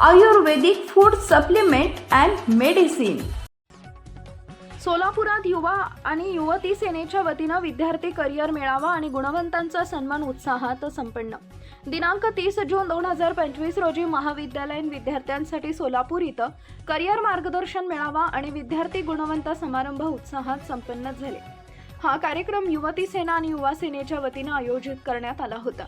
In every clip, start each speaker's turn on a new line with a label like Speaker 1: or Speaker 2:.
Speaker 1: Ayurvedic food supplement and medicine
Speaker 2: सोलापुरात युवा आणि युवती सेनेच्या वतीनं विद्यार्थी करिअर मेळावा आणि गुणवंतांचा सन्मान उत्साहात संपन्न. दिनांक तीस जून दोन हजार पंचवीस रोजी महाविद्यालयीन विद्यार्थ्यांसाठी सोलापूर इथं करिअर मार्गदर्शन मेळावा आणि विद्यार्थी गुणवंत समारंभ उत्साहात संपन्न झाले. हा कार्यक्रम युवती सेना आणि युवा सेनेच्या वतीनं आयोजित करण्यात आला होता.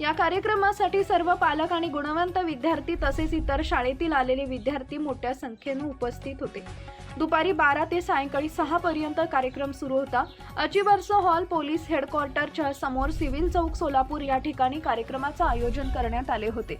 Speaker 2: या कार्यक्रमासाठी सर्व पालक आणि गुणवंत विद्यार्थी तसेच इतर शाळेतील आलेले विद्यार्थी मोठ्या संख्येनं उपस्थित होते. दुपारी बारा ते सायंकाळी सहा पर्यंत कार्यक्रम सुरू होता. अचिवर्स हॉल पोलीस हेडक्वार्टरच्या समोर सिव्हिल चौक सोलापूर या ठिकाणी कार्यक्रमाचं आयोजन करण्यात आले होते.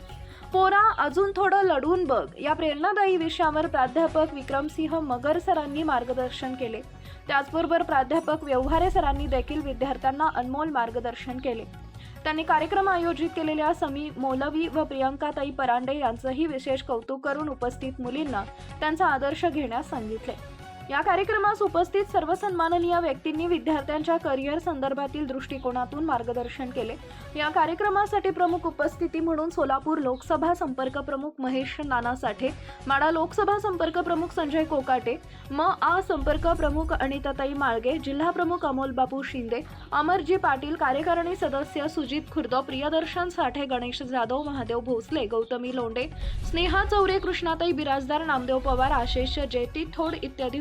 Speaker 2: पोरा अजून थोडं लढून बघ. या प्रेरणादायी विषयावर प्राध्यापक विक्रमसिंह मगर सरांनी मार्गदर्शन केले. त्याचबरोबर प्राध्यापक व्यवहारे सरांनी देखील विद्यार्थ्यांना अनमोल मार्गदर्शन केले. त्यांनी कार्यक्रम आयोजित केलेल्या समी मौलवी व प्रियंकाताई परांडे यांचंही विशेष कौतुक करून उपस्थित मुलींना त्यांचा आदर्श घेण्यास सांगितले. या कार्यक्रमास उपस्थित सर्व सन्माननीय व्यक्तींनी विद्यार्थ्यांच्या करिअर संदर्भातील दृष्टिकोनातून मार्गदर्शन केले. या कार्यक्रमासाठी प्रमुख उपस्थिती म्हणून सोलापूर लोकसभा संपर्क प्रमुख महेश नाना साठे माडा लोकसभा संपर्क प्रमुख संजय कोकाटे म. आ. संपर्क प्रमुख अनिताताई माळगे जिल्हा प्रमुख अमोल बापू शिंदे अमरजी पाटील कार्यकारिणी सदस्य सुजित खुर्द प्रियदर्शन साठे गणेश जाधव महादेव भोसले गौतमी लोंडे स्नेहा चौरे कृष्णाताई बिराजदार नामदेव पवार आशिष जेटी थोड इत्यादी